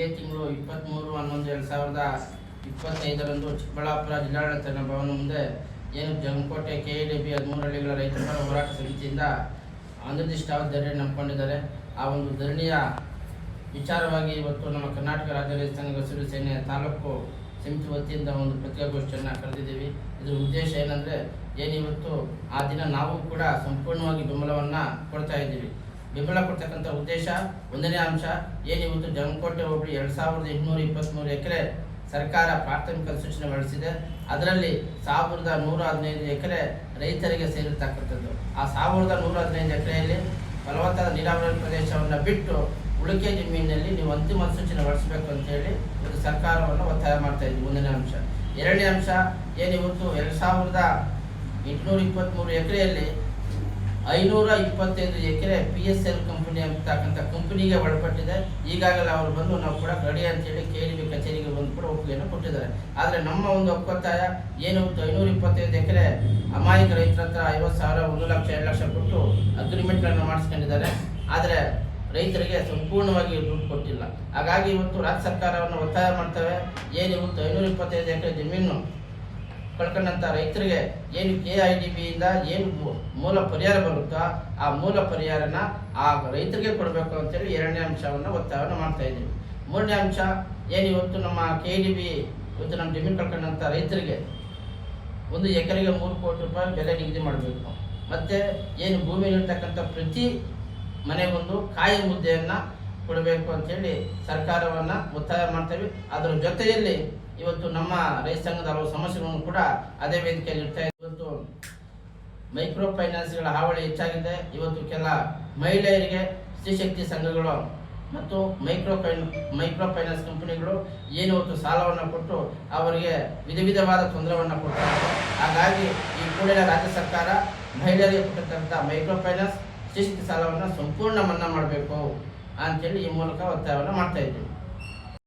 ಇದೇ ತಿಂಗಳು ಇಪ್ಪತ್ತ್ಮೂರು ಹನ್ನೊಂದು ಎರಡು ಸಾವಿರದ ಇಪ್ಪತ್ತೈದರಂದು ಚಿಕ್ಕಬಳ್ಳಾಪುರ ಜಿಲ್ಲಾಡಳಿತ ಭವನ ಮುಂದೆ ಏನು Jangakote K A D B ಹದಿಮೂರು ಹಳ್ಳಿಗಳ ರೈತರ ಹೋರಾಟ ಸಮಿತಿಯಿಂದ ಅನಿರ್ದಿಷ್ಟಾವಧಿ ಧರಣಿ ನಂಬಿಕೊಂಡಿದ್ದಾರೆ ಆ ಒಂದು ಧರಣಿಯ ವಿಚಾರವಾಗಿ ಇವತ್ತು ನಮ್ಮ ಕರ್ನಾಟಕ ರಾಜ್ಯ ರೈತ ಸಂಘ ಹಸಿರು ಸೇನೆ ತಾಲೂಕು ಸಮಿತಿ ವತಿಯಿಂದ ಒಂದು ಪತ್ರಿಕಾಗೋಷ್ಠಿಯನ್ನು ಕರೆದಿದ್ದೀವಿ. ಇದರ ಉದ್ದೇಶ ಏನಂದರೆ, ಏನಿವತ್ತು ಆ ದಿನ ನಾವು ಕೂಡ ಸಂಪೂರ್ಣವಾಗಿ ಬೆಂಬಲವನ್ನು ಕೊಡ್ತಾ ಇದ್ದೀವಿ. ಬೆಂಬಲ ಕೊಡ್ತಕ್ಕಂಥ ಉದ್ದೇಶ, ಒಂದನೇ ಅಂಶ ಏನಿವತ್ತು ಜಂಗಕೋಟೆ ಹೋಬಳಿ ಎರಡು ಸಾವಿರದ ಎಂಟುನೂರ ಇಪ್ಪತ್ತ್ಮೂರು ಎಕರೆ ಸರ್ಕಾರ ಪ್ರಾಥಮಿಕ ಸೂಚನೆ ಹೊರಡಿಸಿದೆ ಅದರಲ್ಲಿ ಸಾವಿರದ ನೂರ ಹದಿನೈದು ಎಕರೆ ರೈತರಿಗೆ ಸೇರಿರ್ತಕ್ಕಂಥದ್ದು. ಆ ಸಾವಿರದ ನೂರ ಹದಿನೈದು ಎಕರೆಯಲ್ಲಿ ಫಲವತ್ತಾದ ನೀರಾವರಿ ಪ್ರದೇಶವನ್ನು ಬಿಟ್ಟು ಉಳಿಕೆ ಜಮೀನಿನಲ್ಲಿ ನೀವು ಅಂತಿಮ ಸೂಚನೆ ಹೊರಡಿಸಬೇಕು ಅಂತೇಳಿ ಇವತ್ತು ಸರ್ಕಾರವನ್ನು ಒತ್ತಾಯ ಮಾಡ್ತಾ ಇದ್ವಿ. ಒಂದನೇ ಅಂಶ. ಎರಡನೇ ಅಂಶ ಏನಿವತ್ತು ಎರಡು ಸಾವಿರದ ಎಂಟುನೂರ ಇಪ್ಪತ್ತ್ಮೂರು ಎಕರೆಯಲ್ಲಿ ಐನೂರ ಇಪ್ಪತ್ತೈದು ಎಕರೆ ಪಿ ಎಸ್ ಎಲ್ ಕಂಪನಿ ಅಂತಕ್ಕಂಥ ಕಂಪನಿಗೆ ಒಳಪಟ್ಟಿದೆ. ಈಗಾಗಲೇ ಅವರು ಬಂದು ನಾವು ಕೂಡ ರೆಡಿ ಅಂತೇಳಿ ಕೆ ಡಿ ಬಿ ಕಚೇರಿಗೆ ಬಂದು ಕೂಡ ಒಪ್ಪಿಗೆಯನ್ನು ಕೊಟ್ಟಿದ್ದಾರೆ. ಆದರೆ ನಮ್ಮ ಒಂದು ಒಪ್ಪತ್ತಾಯ ಏನು ಐನೂರ ಇಪ್ಪತ್ತೈದು ಎಕರೆ ಅಮಾಯಕ ರೈತರ ಹತ್ರ ಐವತ್ತು ಸಾವಿರ, ಒಂದು ಲಕ್ಷ, ಎರಡು ಲಕ್ಷ ಕೊಟ್ಟು ಅಗ್ರಿಮೆಂಟ್ಗಳನ್ನು ಮಾಡಿಸ್ಕೊಂಡಿದ್ದಾರೆ. ಆದರೆ ರೈತರಿಗೆ ಸಂಪೂರ್ಣವಾಗಿ ದುಡ್ಡು ಕೊಟ್ಟಿಲ್ಲ. ಹಾಗಾಗಿ ಇವತ್ತು ರಾಜ್ಯ ಸರ್ಕಾರವನ್ನು ಒತ್ತಾಯ ಮಾಡ್ತವೆ. ಏನು ಇವತ್ತು ಐನೂರ ಇಪ್ಪತ್ತೈದು ಎಕರೆ ಜಮೀನು ಕಳ್ಕೊಂಡಂಥ ರೈತರಿಗೆ ಏನು ಕೆ ಐ ಡಿ ಬಿಯಿಂದ ಏನು ಮೂಲ ಪರಿಹಾರ ಬರುತ್ತೋ, ಆ ಮೂಲ ಪರಿಹಾರನ ಆ ರೈತರಿಗೆ ಕೊಡಬೇಕು ಅಂತೇಳಿ ಎರಡನೇ ಅಂಶವನ್ನು ಒತ್ತಾಯವನ್ನು ಮಾಡ್ತಾ ಇದ್ದೀವಿ. ಮೂರನೇ ಅಂಶ, ಏನು ಇವತ್ತು ನಮ್ಮ ಕೆ ಡಿ ಬಿ ಇವತ್ತು ನಮ್ಮ ಜಮೀನು ಕಳ್ಕೊಂಡಂಥ ರೈತರಿಗೆ ಒಂದು ಎಕರೆಗೆ ಮೂರು ಕೋಟಿ ರೂಪಾಯಿ ಬೆಲೆ ನಿಗದಿ ಮಾಡಬೇಕು. ಮತ್ತು ಏನು ಭೂಮಿಯಲ್ಲಿರ್ತಕ್ಕಂಥ ಪ್ರತಿ ಮನೆಗೊಂದು ಕಾಯಿ ಮುದ್ದೆಯನ್ನು ಕೊಡಬೇಕು ಅಂತೇಳಿ ಸರ್ಕಾರವನ್ನು ಒತ್ತಾಯ ಮಾಡ್ತೇವೆ ಅದರ ಜೊತೆಯಲ್ಲಿ ಇವತ್ತು ನಮ್ಮ ರೈತ ಸಂಘದ ಹಲವು ಸಮಸ್ಯೆಗಳನ್ನು ಕೂಡ ಅದೇ ವೇದಿಕೆಯಲ್ಲಿ ಇರ್ತಾ ಇದೆ ಇವತ್ತು ಮೈಕ್ರೋ ಫೈನಾನ್ಸ್ಗಳ ಹಾವಳಿ ಹೆಚ್ಚಾಗಿದೆ. ಇವತ್ತು ಕೆಲ ಮಹಿಳೆಯರಿಗೆ ಸ್ತ್ರೀಶಕ್ತಿ ಸಂಘಗಳು ಮತ್ತು ಮೈಕ್ರೋ ಫೈನ್ ಮೈಕ್ರೋ ಫೈನಾನ್ಸ್ ಕಂಪನಿಗಳು ಏನು ಇವತ್ತು ಸಾಲವನ್ನು ಕೊಟ್ಟು ಅವರಿಗೆ ವಿಧ ವಿಧವಾದ ತೊಂದರೆಯನ್ನು ಕೊಡ್ತಾರೆ ಹಾಗಾಗಿ ಈ ಕೂಡಲೇ ರಾಜ್ಯ ಸರ್ಕಾರ ಮಹಿಳೆಯರಿಗೆ ಕೊಟ್ಟಿರ್ತಕ್ಕಂಥ ಮೈಕ್ರೋ ಫೈನಾನ್ಸ್ ಸ್ತ್ರೀಶಕ್ತಿ ಸಾಲವನ್ನು ಸಂಪೂರ್ಣ ಮನ್ನಾ ಮಾಡಬೇಕು ಅಂತೇಳಿ ಈ ಮೂಲಕ ಒತ್ತಾಯವನ್ನು ಮಾಡ್ತಾ ಇದ್ದೀವಿ.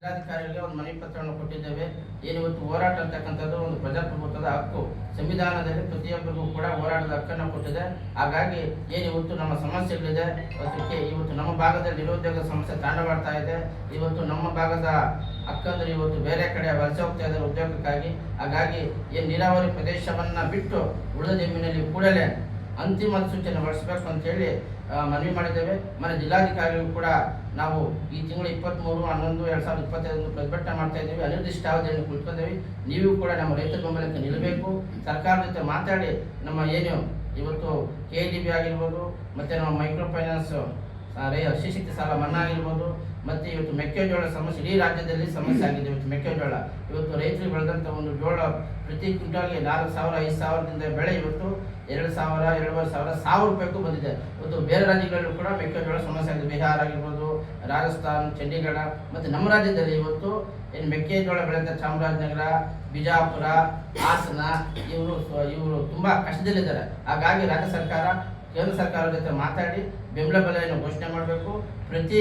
ಜಿಲ್ಲಾಧಿಕಾರಿಗಳಿಗೆ ಒಂದು ಮನವಿ ಪತ್ರವನ್ನು ಕೊಟ್ಟಿದ್ದೇವೆ. ಏನು ಇವತ್ತು ಹೋರಾಟ ಅಂತಕ್ಕಂಥದ್ದು ಒಂದು ಪ್ರಜಾಪ್ರಭುತ್ವದ ಹಕ್ಕು. ಸಂವಿಧಾನದಲ್ಲಿ ಪ್ರತಿಯೊಬ್ಬರಿಗೂ ಕೂಡ ಹೋರಾಟದ ಹಕ್ಕನ್ನು ಕೊಟ್ಟಿದೆ. ಹಾಗಾಗಿ ಏನು ಇವತ್ತು ನಮ್ಮ ಸಮಸ್ಯೆಗಳಿದೆ, ಅದಕ್ಕೆ ಇವತ್ತು ನಮ್ಮ ಭಾಗದಲ್ಲಿ ನಿರುದ್ಯೋಗ ಸಮಸ್ಯೆ ತಾಂಡವಾಡ್ತಾ ಇದೆ. ಇವತ್ತು ನಮ್ಮ ಭಾಗದ ಹಕ್ಕಂದ್ರೆ ಇವತ್ತು ಬೇರೆ ಕಡೆ ವಲಸೆ ಹೋಗ್ತಾ ಇದ್ದಾರೆ ಉದ್ಯೋಗಕ್ಕಾಗಿ. ಹಾಗಾಗಿ ಏನು ನೀರಾವರಿ ಪ್ರದೇಶವನ್ನ ಬಿಟ್ಟು ಉಳಿದ ಜಮೀನಲ್ಲಿ ಕೂಡಲೇ ಅಂತಿಮ ಸೂಚನೆ ಹೊರಡಿಸಬೇಕು ಅಂತೇಳಿ ಮನವಿ ಮಾಡಿದ್ದೇವೆ. ಮನೆ ಜಿಲ್ಲಾಧಿಕಾರಿಗಳು ಕೂಡ ನಾವು ಈ ತಿಂಗಳು ಇಪ್ಪತ್ತ್ಮೂರು ಹನ್ನೊಂದು, ಎರಡು ಸಾವಿರದ ಇಪ್ಪತ್ತೈದು ಪ್ರತಿಭಟನೆ ಮಾಡ್ತಾ ಇದ್ದೀವಿ. ಅನಿರ್ದಿಷ್ಟಾವಧಿಯನ್ನು ಕುಳಿತ್ಕೊಂಡಿದ್ದೀವಿ. ನೀವು ಕೂಡ ನಮ್ಮ ರೈತರ ಬೆಂಬಲಕ್ಕೆ ನಿಲ್ಲಬೇಕು. ಸರ್ಕಾರದ ಜೊತೆ ಮಾತಾಡಿ ನಮ್ಮ ಏನು ಇವತ್ತು ಕೆ ಡಿ ಬಿ ಆಗಿರ್ಬೋದು, ಮತ್ತು ನಮ್ಮ ಮೈಕ್ರೋ ಫೈನಾನ್ಸ್ ರೈ ಸಾಲ ಮನ್ನಾ ಆಗಿರ್ಬೋದು, ಮತ್ತು ಇವತ್ತು ಮೆಕ್ಕೆಜೋಳ ಸಮಸ್ಯೆ, ಇಡೀ ರಾಜ್ಯದಲ್ಲಿ ಸಮಸ್ಯೆ ಆಗಿದೆ ಇವತ್ತು ಮೆಕ್ಕೆಜೋಳ. ಇವತ್ತು ರೈತರು ಬೆಳೆದಂಥ ಒಂದು ಜೋಳ ಪ್ರತಿ ಕ್ವಿಂಟಾಲ್ಗೆ ನಾಲ್ಕು ಸಾವಿರ, ಐದು ಸಾವಿರದಿಂದ ಬೆಳೆ ಇವತ್ತು ಎರಡು ಸಾವಿರ, ಎರಡೂವರೆ ಸಾವಿರ ಸಾವಿರ ರೂಪಾಯಿಗೂ ಬಂದಿದೆ. ಇವತ್ತು ಬೇರೆ ರಾಜ್ಯಗಳಲ್ಲೂ ಕೂಡ ಮೆಕ್ಕೆಜೋಳ ಸಮಸ್ಯೆ ಆಗಿದೆ. ಬಿಹಾರ ಆಗಿರ್ಬೋದು ರಾಜಸ್ಥಾನ್, ಚಂಡೀಗಢ ಮತ್ತು ನಮ್ಮ ರಾಜ್ಯದಲ್ಲಿ ಇವತ್ತು ಏನು ಮೆಕ್ಕೆಜೋಳ ಬೆಳೆದ ಚಾಮರಾಜನಗರ, ಬಿಜಾಪುರ, ಹಾಸನ ಇವರು ಇವರು ತುಂಬ ಕಷ್ಟದಲ್ಲಿದ್ದಾರೆ. ಹಾಗಾಗಿ ರಾಜ್ಯ ಸರ್ಕಾರ, ಕೇಂದ್ರ ಸರ್ಕಾರದ ಜೊತೆ ಮಾತಾಡಿ ಬೆಂಬಲ ಬೆಲೆಯನ್ನು ಘೋಷಣೆ ಮಾಡಬೇಕು. ಪ್ರತಿ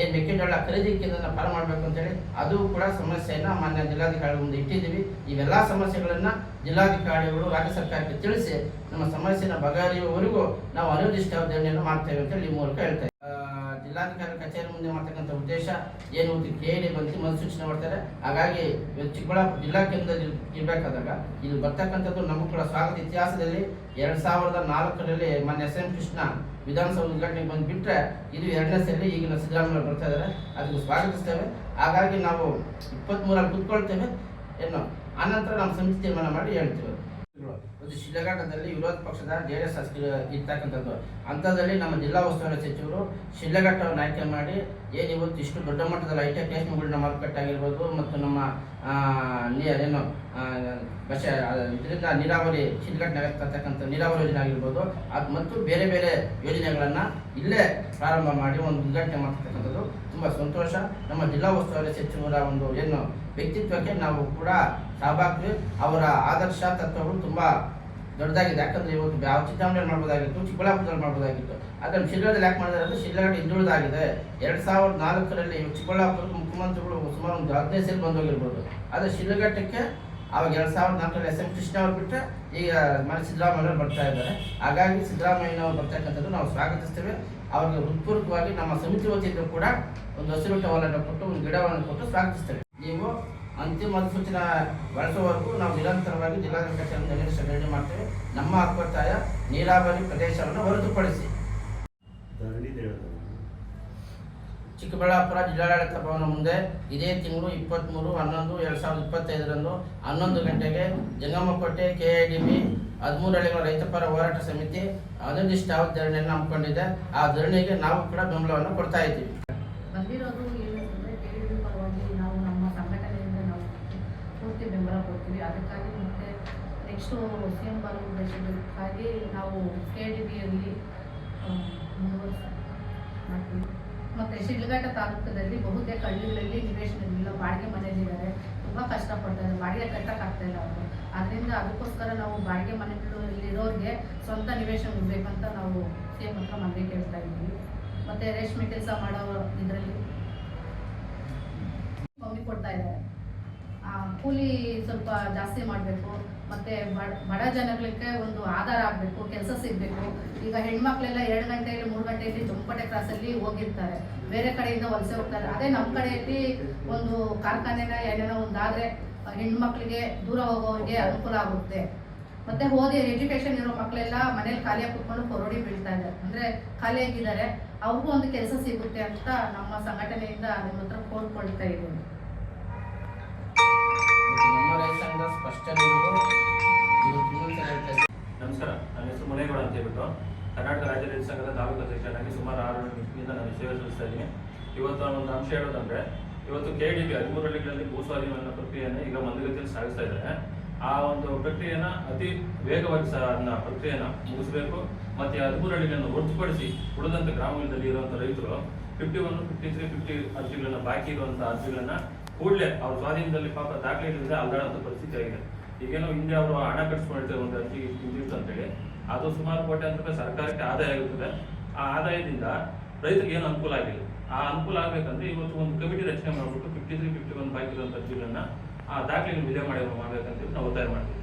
ಏನು ಮೆಕ್ಕೆಜೋಳ ಖರೀದಿ ಕೇಂದ್ರನ ಫಾಲೋ ಮಾಡಬೇಕು ಅಂತೇಳಿ ಅದು ಕೂಡ ಸಮಸ್ಯೆಯನ್ನು ಮಾನ್ಯ ಜಿಲ್ಲಾಧಿಕಾರಿಗಳ ಮುಂದೆ ಇಟ್ಟಿದ್ದೀವಿ. ಇವೆಲ್ಲ ಸಮಸ್ಯೆಗಳನ್ನು ಜಿಲ್ಲಾಧಿಕಾರಿಗಳು ರಾಜ್ಯ ಸರ್ಕಾರಕ್ಕೆ ತಿಳಿಸಿ ನಮ್ಮ ಸಮಸ್ಯೆನ ಬಗೆಹರಿಯುವವರೆಗೂ ನಾವು ಅನಿರ್ದಿಷ್ಟಾವಧಿಯನ್ನು ಮಾಡ್ತೇವೆ ಅಂತೇಳಿ ಈ ಮೂಲಕ ಹೇಳ್ತೇವೆ ಜಿಲ್ಲಾಧಿಕಾರಿ ಕಚೇರಿ ಮುಂದೆ ಮಾಡ್ತಕ್ಕಂಥ ಉದ್ದೇಶ ಏನು ಅಂತ ಕೇಳಿ ಬಂದು ಮನಸೂಚನೆ ಮಾಡ್ತಾರೆ. ಹಾಗಾಗಿ ಚಿಕ್ಕಬಳ್ಳಾಪುರ ಜಿಲ್ಲಾ ಕೇಂದ್ರದಲ್ಲಿ ಇರಬೇಕಾದಾಗ ಇಲ್ಲಿ ಬರ್ತಕ್ಕಂಥದ್ದು ನಮ್ಮ ಕೂಡ ಸ್ವಾಗತ. ಇತಿಹಾಸದಲ್ಲಿ ಎರಡು ಸಾವಿರದ ನಾಲ್ಕರಲ್ಲಿ ಮಾನ್ಯ ಎಸ್ ಎಂ ಕೃಷ್ಣ ವಿಧಾನಸೌಧ ಉದ್ಘಾಟನೆಗೆ ಬಂದು ಬಿಟ್ಟರೆ ಇದು ಎರಡನೇ ಸಲ ಈಗಿನ ಸಿದ್ದರಾಮಯ್ಯ ಬರ್ತಾ ಇದ್ದಾರೆ. ಅದಕ್ಕೆ ಸ್ವಾಗತಿಸ್ತೇವೆ. ಹಾಗಾಗಿ ನಾವು ಇಪ್ಪತ್ತ್ಮೂರಲ್ಲಿ ಕೂತ್ಕೊಳ್ತೇವೆ. ಏನು, ಆನಂತರ ನಮ್ಮ ಸಮಿತಿ ತೀರ್ಮಾನ ಮಾಡಿ ಹೇಳ್ತೇವೆ. ಇವತ್ತು ಶಿಡ್ಲಘಟ್ಟದಲ್ಲಿ ವಿರೋಧ ಪಕ್ಷದ ಜೆಡಿಎಸ್ ಶಾಸಕರು ಇರ್ತಕ್ಕಂಥದ್ದು. ಅಂಥದ್ದಲ್ಲಿ ನಮ್ಮ ಜಿಲ್ಲಾ ಉಸ್ತುವಾರಿ ಸಚಿವರು ಶಿಡ್ಲಘಟ್ಟವನ್ನು ಆಯ್ಕೆ ಮಾಡಿ ಏನು ಇವತ್ತು ಇಷ್ಟು ದೊಡ್ಡ ಮಟ್ಟದಲ್ಲಿ ಐಟಿ ರೇಷ್ಮೆಗೂಡಿನ ಮಾರುಕಟ್ಟೆ ಆಗಿರ್ಬೋದು ಮತ್ತು ನಮ್ಮ ಏನು ಬಸ ಇದರಿಂದ ನೀರಾವರಿ ಶಿಡ್ಲಘಟ್ಟನಾಗ ತರ್ತಕ್ಕಂಥ ನೀರಾವರಿ ಯೋಜನೆ ಆಗಿರ್ಬೋದು. ಅದು ಮತ್ತು ಬೇರೆ ಬೇರೆ ಯೋಜನೆಗಳನ್ನು ಇಲ್ಲೇ ಪ್ರಾರಂಭ ಮಾಡಿ ಒಂದು ಉದ್ಘಾಟನೆ ಮಾಡ್ತಕ್ಕಂಥದ್ದು. ತುಂಬ ಸಂತೋಷ. ನಮ್ಮ ಜಿಲ್ಲಾ ಉಸ್ತುವಾರಿ ಸಚಿವರ ಒಂದು ಏನು ವ್ಯಕ್ತಿತ್ವಕ್ಕೆ ನಾವು ಕೂಡ ಸಹಭಾಗಿ ಅವರ ಆದರ್ಶ ತತ್ವಗಳು ತುಂಬ ದೊಡ್ಡದಾಗಿದೆ. ಯಾಕಂದ್ರೆ ಇವತ್ತು ಯಾವ ಚಿಂತಾಮಣೆಯಲ್ಲಿ ಮಾಡ್ಬೋದಾಗಿತ್ತು, ಚಿಕ್ಕಬಳ್ಳಾಪುರದಲ್ಲಿ ಮಾಡ್ಬೋದಾಗಿತ್ತು. ಅದನ್ನು ಶಿಲ್ಲಾದಲ್ಲಿ ಯಾಕೆ ಮಾಡಿದ್ದಾರೆ ಅಂದರೆ ಶಿಲ್ಲಾಘಟ್ಟ ಹಿಂದುಳಿದಾಗಿದೆ. ಎರಡು ಸಾವಿರದ ನಾಲ್ಕರಲ್ಲಿ ಚಿಕ್ಕಬಳ್ಳಾಪುರದ ಮುಖ್ಯಮಂತ್ರಿಗಳು ಸುಮಾರು ಒಂದು ಹದಿನೈದು ಸೇರಿ ಬಂದೋಗಿರ್ಬೋದು. ಆದರೆ ಶಿಲ್ಘಟ್ಟಕ್ಕೆ ಅವಾಗ ಎರಡು ಸಾವಿರದ ನಾಲ್ಕರಲ್ಲಿ ಎಸ್ ಎಂ ಕೃಷ್ಣ ಅವ್ರು ಬಿಟ್ಟರೆ ಈಗ ಮನೆ ಸಿದ್ದರಾಮಯ್ಯ ಬರ್ತಾ ಇದ್ದಾರೆ. ಹಾಗಾಗಿ ಸಿದ್ದರಾಮಯ್ಯನವರು ಬರ್ತಕ್ಕಂಥದ್ದು ನಾವು ಸ್ವಾಗತಿಸ್ತೇವೆ. ಅವರಿಗೆ ಹೃತ್ಪೂರ್ವಕವಾಗಿ ನಮ್ಮ ಸಮಿತಿ ವತಿಯಿಂದ ಕೂಡ ಒಂದು ಹಸಿರು ಟವಲನ್ನು ಕೊಟ್ಟು, ಒಂದು ಗಿಡವನ್ನು ಕೊಟ್ಟು ಸ್ವಾಗತಿಸ್ತೇವೆ. ನೀವು ಅಂತಿಮ ಅಧಿಸೂಚನೆ ಬಳಸುವವರೆಗೂ ನಾವು ನಿರಂತರವಾಗಿ ಜಿಲ್ಲಾಧಿಕಾರಿ ನೀರು ಸಂಘಟನೆ ಮಾಡ್ತೇವೆ. ನಮ್ಮ ಹಕ್ಕೊತ್ತಾಯ ನೀರಾವರಿ ಪ್ರದೇಶವನ್ನು ಹೊರತುಪಡಿಸಿ. ಚಿಕ್ಕಬಳ್ಳಾಪುರ ಜಿಲ್ಲಾಡಳಿತ ಭವನ ಮುಂದೆ ಇದೇ ತಿಂಗಳು ಇಪ್ಪತ್ತ್ಮೂರು ಹನ್ನೊಂದು ಎರಡು ಸಾವಿರದ ಇಪ್ಪತ್ತೈದರಂದು ಹನ್ನೊಂದು ಗಂಟೆಗೆ Jangamakote K I D B ಹದಿಮೂರು ಹಳ್ಳಿಗಳ ರೈತಪರ ಹೋರಾಟ ಸಮಿತಿ ಅನಿರ್ದಿಷ್ಟಾವಧಿ ಧರಣಿಯನ್ನು ಹಮ್ಮಿಕೊಂಡಿದೆ. ಆ ಧರಣಿಗೆ ನಾವು ಕೂಡ ಬೆಂಬಲವನ್ನು ಕೊಡ್ತಾ ಇದ್ದೀವಿ ಬಂದಿರೋದು ಏನಂತಂದರೆ ಕೆ ಪರವಾಗಿ ನಾವು ನಮ್ಮ ಸಂಘಟನೆಯಿಂದ ನಾವು ಪೂರ್ತಿ ಬೆಂಬಲ ಕೊಡ್ತೀವಿ ಅದಕ್ಕಾಗಿ ಮತ್ತೆ ನೆಕ್ಸ್ಟು ಎಂ ಬರೋ ಉದ್ದೇಶಕ್ಕಾಗಿ ನಾವು ಕೆ ಡಿ ಬಿಯಲ್ಲಿ ಮಾಡ್ತೀವಿ. ಮತ್ತು ಶಿಡ್ಲಘಟ್ಟ ತಾಲೂಕದಲ್ಲಿ ಬಹುತೇಕ ಹಳ್ಳಿಗಳಲ್ಲಿ ಇಲ್ಲ. ಬಾಡಿಗೆ ಮನೆಯಲ್ಲಿದ್ದಾರೆ ತುಂಬ ಕಷ್ಟಪಡ್ತಾರೆ. ಬಾಡಿಗೆ ಕಟ್ಟಕ್ಕಾಗ್ತಾ ಇಲ್ಲ ಅವರು. ಅದರಿಂದ ಅದಕ್ಕೋಸ್ಕರ ನಾವು ಬಾಡಿಗೆ ಮನೆಗಳಲ್ಲಿರೋರಿಗೆ ಸ್ವಂತ ನಿವೇಶನ ಇರಬೇಕಂತ ನಾವು ಸಿ ಎಂ ಹತ್ರ ಮನವಿ ಕೇಳ್ತಾ ಇದ್ದೀವಿ. ಮತ್ತೆ ರೇಷ್ಮೆ ಕೆಲಸ ಮಾಡೋ ಇದರಲ್ಲಿ ಕಮ್ಮಿ ಕೊಡ್ತಾ ಇದ್ದಾರೆ ಆ, ಕೂಲಿ ಸ್ವಲ್ಪ ಜಾಸ್ತಿ ಮಾಡಬೇಕು, ಮತ್ತೆ ಬಡ- ಜನಗಳಿಗೆ ಒಂದು ಆಧಾರ ಆಗಬೇಕು, ಕೆಲಸ ಸಿಗಬೇಕು. ಈಗ ಹೆಣ್ಮಕ್ಳೆಲ್ಲ ಎರಡು ಗಂಟೆಯಲ್ಲಿ ಮೂರು ಗಂಟೆಯಲ್ಲಿ ಜಂಪಟೆ ಕ್ರಾಸಲ್ಲಿ ಹೋಗಿರ್ತಾರೆ. ಬೇರೆ ಕಡೆಯಿಂದ ವಲಸೆ ಹೋಗ್ತಾರೆ. ಅದೇ ನಮ್ಮ ಕಡೆಯಲ್ಲಿ ಒಂದು ಕಾರ್ಖಾನೆನ ಏನೇನೋ ಒಂದಾದರೆ ಹೆಣ್ಮಕ್ಳಿಗೆ ದೂರ ಹೋಗೋರಿಗೆ ಅನುಕೂಲ ಆಗುತ್ತೆ. ಮತ್ತೆ ಓದಿ ಎಜುಕೇಶನ್ ಇರೋ ಮಕ್ಕಳೆಲ್ಲ ಮನೇಲಿ ಖಾಲಿಯಾಗಿ ಕುತ್ಕೊಂಡು ಕೊರೋಡಿ ಬೀಳ್ತಾ ಇದ್ದಾರೆ. ಅಂದರೆ ಖಾಲಿಯಾಗಿದ್ದಾರೆ. ಅವ್ರಿಗೂ ಒಂದು ಕೆಲಸ ಸಿಗುತ್ತೆ ಅಂತ ನಮ್ಮ ಸಂಘಟನೆಯಿಂದ ನಿಮ್ಮ ಹತ್ರ ಕೋರ್ಕೊಳ್ತಾ ಇದ್ದೀನಿ. ಸಂಘದ ಸ್ಪಷ್ಟನೆ. ನಮಸ್ಕಾರ, ನನ್ನ ಹೆಸರು ಮುನೇಗೌಡ ಅಂತ ಹೇಳ್ಬಿಟ್ಟು ಕರ್ನಾಟಕ ರಾಜ್ಯ ರೈತ ಸಂಘದ ತಾಲೂಕು ಅಧ್ಯಕ್ಷರಾಗಿ ಸುಮಾರು ಆರು ನಿಮಿಷದಿಂದ ನಾನು ಸೇವೆ ಸಲ್ಲಿಸ್ತಾ ಇದ್ದೀನಿ. ಇವತ್ತು ನಾನು ಒಂದು ಅಂಶ ಹೇಳೋದಂದ್ರೆ ಇವತ್ತು ಕೆ ಡಿ ಬಿ ಹದಿಮೂರು ಹಳ್ಳಿಗಳಲ್ಲಿ ಭೂಸ್ವಾಧೀನ ಪ್ರಕ್ರಿಯೆಯನ್ನು ಈಗ ಮಂದಗತಿಯಲ್ಲಿ ಸಾಗಿಸ್ತಾ ಇದ್ದಾರೆ. ಆ ಒಂದು ಪ್ರಕ್ರಿಯೆನ ಅತಿ ವೇಗವಾಗಿ ಸಹ ಅದನ್ನ ಪ್ರಕ್ರಿಯೆನ ಮುಗಿಸಬೇಕು. ಮತ್ತೆ ಹದಿಮೂರು ಹಳ್ಳಿಗಳನ್ನು ಹೊರತುಪಡಿಸಿ ಉಳಿದಂತ ಗ್ರಾಮಗಳಲ್ಲಿ ಇರುವಂತ ರೈತರು fifty one fifty three fifty ಅರ್ಜಿಗಳನ್ನ ಬಾಕಿ ಇರುವಂತ ಅರ್ಜಿಗಳನ್ನ ಕೂಡಲೇ ಅವ್ರ ಸ್ವಾಧೀನದಲ್ಲಿ ಪಾಪ ದಾಖಲೆ ಇಲ್ಲದೆ ಅಲ್ಲಾಡುವಂಥ ಪರಿಸ್ಥಿತಿ ಆಗಿದೆ. ಈಗೇನೋ ಹಿಂದೆ ಅವರು ಹಣ ಕಟ್ಸ್ಕೊಂಡಿರ್ತಾರೆ ಒಂದು ಅರ್ಜಿ ಇಂತಿತ್ತು ಅಂತೇಳಿ, ಅದು ಸುಮಾರು ಕೋಟ್ಯಾಂತರ ಅಂತ ಸರ್ಕಾರಕ್ಕೆ ಆದಾಯ ಆಗಿರ್ತದೆ ಆ ಆದಾಯದಿಂದ ರೈತರಿಗೆ ಏನು ಅನುಕೂಲ ಆಗಿಲ್ಲ. ಆ ಅನುಕೂಲ ಆಗಬೇಕಂದ್ರೆ ಇವತ್ತು ಒಂದು ಕಮಿಟಿ ರಚನೆ ಮಾಡಿಬಿಟ್ಟು ಫಿಫ್ಟಿ ತ್ರೀ ಫಿಫ್ಟಿ ಒನ್ ಬಾಕಿ ಇರುವಂತ ಅರ್ಜಿಗಳನ್ನ ಆ ದಾಖಲೆಗಳು ವಿಜಯ ಮಾಡಿ ಮಾಡ್ಬೇಕಂತ ನಾವು ಒತ್ತಾಯ ಮಾಡ್ತೀವಿ.